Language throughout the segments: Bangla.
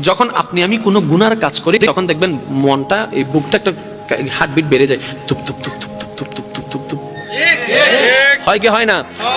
যখন আপনি আমি কোনো গুনার কাজ করি তখন দেখবেন মনটা এই বুকটা একটা হার্টবিট বেড়ে যায় তুপ তুপ তুপ তুপ তুপ তুপ তুপ তুপ তুপ তুপ হয় কি হয় না?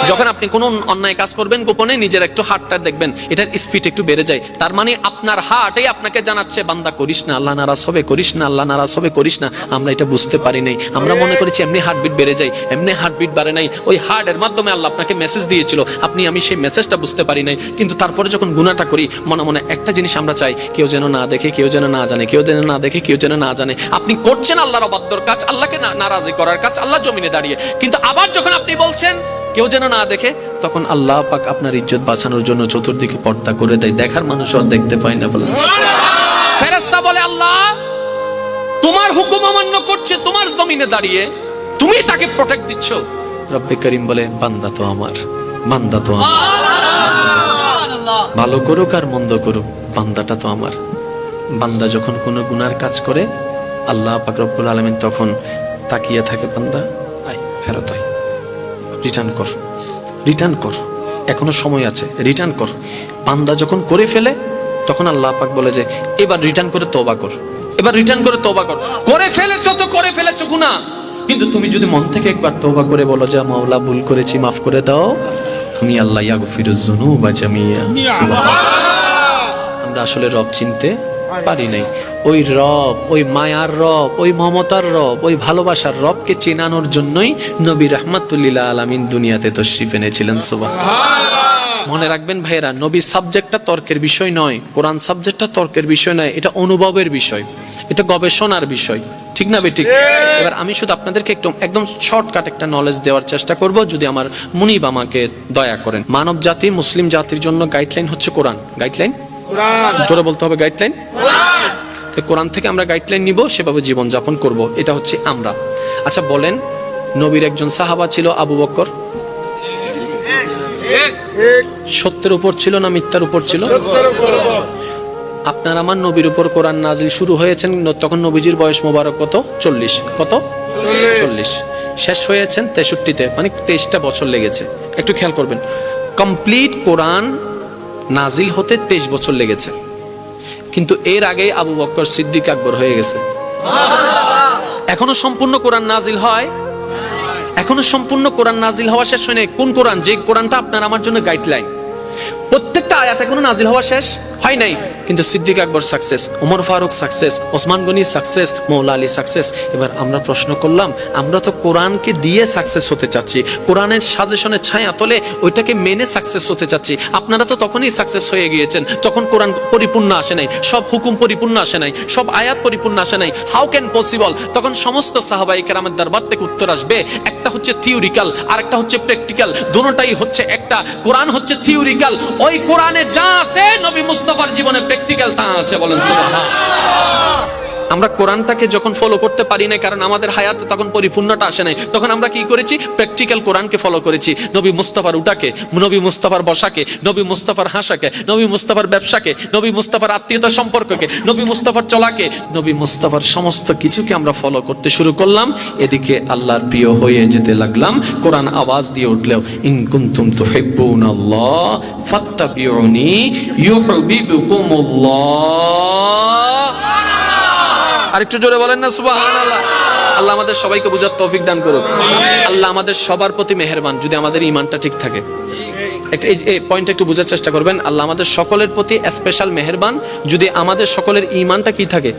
যখন আপনি কোনো অন্যায় কাজ করবেন গোপনে, নিজের একটু হার্টটা দেখবেন, এটার স্পিড একটু বেড়ে যায়। তার মানে আপনার হার্টই আপনাকে জানাচ্ছে, বান্দা করিস না, আল্লাহ নারাজ হবে, করিস না, আল্লাহ নারাজ হবে, করিস না। আমরা এটা বুঝতে পারি নাই। আমরা মনে করেছি এমনি হার্টবিট বেড়ে যায়, এমনি হার্টবিট বাড়ে নাই। ওই হার্টের মাধ্যমে আল্লাহ আপনাকে মেসেজ দিয়েছিল। আপনি, আমি সেই মেসেজটা বুঝতে পারি নাই। কিন্তু তারপরে যখন গুনাহটা করি, মনে মনে একটা জিনিস আমরা চাই, কেউ যেন না দেখে, কেউ যেন না জানে, কেউ যেন না দেখে, কেউ যেন না জানে। আপনি করছেন আল্লাহর অবাধ্যর কাজ, আল্লাহকে নারাজি করার কাজ, আল্লাহ জমিনে দাঁড়িয়ে। কিন্তু আবার যখন আপনি বলছেন কেউ যেন না দেখে তখন আল্লাহ পাক আপনার ইজ্জত বাঁচানোর জন্য চতুর্দিকে পর্দা করে দেয়। দেখার মানুষ আর দেখতে পায় না বলে। ফেরেশতা বলে আল্লাহ তোমার হুকুম অমান্য করছে তোমার জমিনে দাঁড়িয়ে তুমি তাকে প্রোটেক্ট দিচ্ছ। রব্বে করিম বলে বান্দা তো আমার বান্দা তো আমার। ভালো করুক আর মন্দ করুক বান্দাটা তো আমার। বান্দা যখন কোনো গুনার কাজ করে আল্লাহ পাক রব্বুল আলমিন তখন তাকিয়ে থাকে বান্দা আয় ফেরত আয়। রিটার্ন কর। রিটার্ন কর। এখনও সময় আছে। রিটার্ন কর। বান্দা যখন করে ফেলে তখন আল্লাহ পাক বলে যে এবার রিটার্ন করে তওবা কর। এবার রিটার্ন করে তওবা কর। করে ফেলেছ তো করে ফেলেছো গুনাহ। কিন্তু তুমি যদি মন থেকে একবার তওবা করে বলো যে মাওলা ভুল করেছি মাফ করে দাও। আমি আল্লাহ ইয়াগফিরুজ যুনুবা জামিয়া। সুবহানাল্লাহ। আমরা আসলে রব চিনতে পারি নাই। ওই রব ওই মায়ার রব ওই মমতার রব ওই ভালোবাসার রবকে চেনানোর জন্যই নবী রহমাতুল্লিল্লাহ আলামিন দুনিয়াতে তশরিফ এনেছিলেন সুবাহ মনে রাখবেন ভাইয়েরা নবী সাবজেক্টটা তর্কের বিষয় নয় কোরআন সাবজেক্টটা তর্কের বিষয় নয় এটা অনুভবের বিষয় এটা গবেষণার বিষয়। ঠিক না বেঠিক? এবার আমি শুধু আপনাদেরকে একদম একদম শর্টকাট একটা নলেজ দেওয়ার চেষ্টা করব যদি আমার মুনিব আমাকে দয়া করেন। মানব জাতি মুসলিম জাতির জন্য গাইডলাইন হচ্ছে কোরআন। গাইডলাইন জোরে বলতে হবে গাইডলাইন তো কোরআন থেকে আমরা গাইডলাইন নিব সেভাবে জীবন যাপন করব। এটা হচ্ছে আমরা। আচ্ছা বলেন নবীর একজন সাহাবা ছিল আবু বক্কর? সত্যের উপর ছিল না মিথ্যার উপর ছিল? আপনার আমার নবীর উপর কোরআন নাজিল শুরু হয়েছেন তখন নবীজির বয়স মোবারক কত? চল্লিশ। কত? চল্লিশ। শেষ হয়েছেন তেষট্টিতে মানে তেইশটা বছর লেগেছে। একটু খেয়াল করবেন। কমপ্লিট কোরআন নাজিল হতে তেইশ বছর লেগেছে। কিন্তু এর আগে আবু বক্কর সিদ্দিক আকবর হয়ে গেছে। এখনও সম্পূর্ণ কোরআন নাজিল হয়? এখনও সম্পূর্ণ কোরআন নাজিল হওয়া শেষ হয়নি কোন কোরআন? যে কোরআনটা আপনার আমার জন্য গাইডলাইন প্রত্যেকটা আয়াত এখনও নাজিল হওয়া শেষ? হয় নাই। কিন্তু Siddique Akbar success Omar Faruk success Osman Gani success Moula Ali success এবার আমরা প্রশ্ন করলাম, আমরা তো কোরআনকে দিয়ে সাকসেস হতে চাচ্ছি। কোরআনের সাজেশনের ছায়া তলে ওইটাকে মেনে সাকসেস হতে চাচ্ছি। আপনারা তো তখনই সাকসেস হয়ে গিয়েছেন, তখন কোরআন পরিপূর্ণ আসে নাই, সব হুকুম পরিপূর্ণ আসে নাই, সব আয়াত পরিপূর্ণ আসে নাই। হাউ ক্যান পসিবল তখন সমস্ত সাহাবাই কেরামের দরবার থেকে উত্তর আসবে, একটা হচ্ছে থিওরিক্যাল আর একটা হচ্ছে প্র্যাকটিক্যাল দুটোটাই হচ্ছে একটা। কোরআন হচ্ছে থিওরিক্যাল ওই কোরআনে যা আছে নবী মুস্তফার জীবনে প্র্যাকটিক্যাল তা আছে বলেন সুবহানাল্লাহ। আমরা কোরআনটাকে যখন ফলো করতে পারি না কারণ আমাদের হায়াতে তখন পরিপূর্ণটা আসে নাই, তখন আমরা কি করেছি? প্র্যাকটিক্যাল কোরআনকে ফলো করেছি। নবী মুস্তাফার উটাকে, নবী মুস্তাফার বসাকে, নবী মুস্তাফার হাসাকে, নবী মুস্তাফার ব্যবসাকে, নবী মুস্তাফার আত্মীয়তা সম্পর্ককে, নবী মুস্তাফার চলাকে, নবী মুস্তাফার সমস্ত কিছুকে আমরা ফলো করতে শুরু করলাম। এদিকে আল্লাহর প্রিয় হয়ে যেতে লাগলাম। কোরআন আওয়াজ দিয়ে উঠলেও, ইন কুনতুম তুহিব্বুনাল্লাহ ফাত্তাবিউনি ইউহিব্বুকুমুল্লাহ। আরেকটু জোরে বলেন না সুবাহান আল্লাহ আল্লাহ আমাদের সবাইকে বুঝার তৌফিক দান করুক। আল্লাহ আমাদের সবার প্রতি মেহেরবান, যদি আমাদের ইমানটা ঠিক থাকে। একটা এই পয়েন্টটা একটু বোঝার চেষ্টা করবেন। আল্লাহ আমাদের সকলের প্রতি স্পেশাল মেহেরবান, যদি আমাদের সকলের ইমানটা কি থাকে?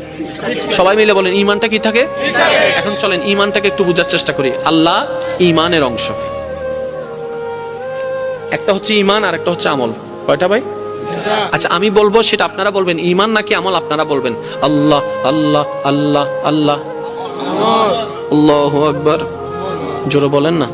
সবাই মিলে বলেন ইমানটা কি থাকে? এখন চলেন ইমানটাকে একটু বোঝার চেষ্টা করি। আল্লাহ ইমানের অংশ। একটা হচ্ছে ইমান আর একটা হচ্ছে আমল। কয়টা ভাই? আচ্ছা আমি বলব সেটা আপনারা বলবেন। ইমান নাকি আমল আপনারা বলবেন? আল্লাহ আল্লাহ আল্লাহ আল্লাহ। আল্লাহ আকবর। জোরে বলেন না।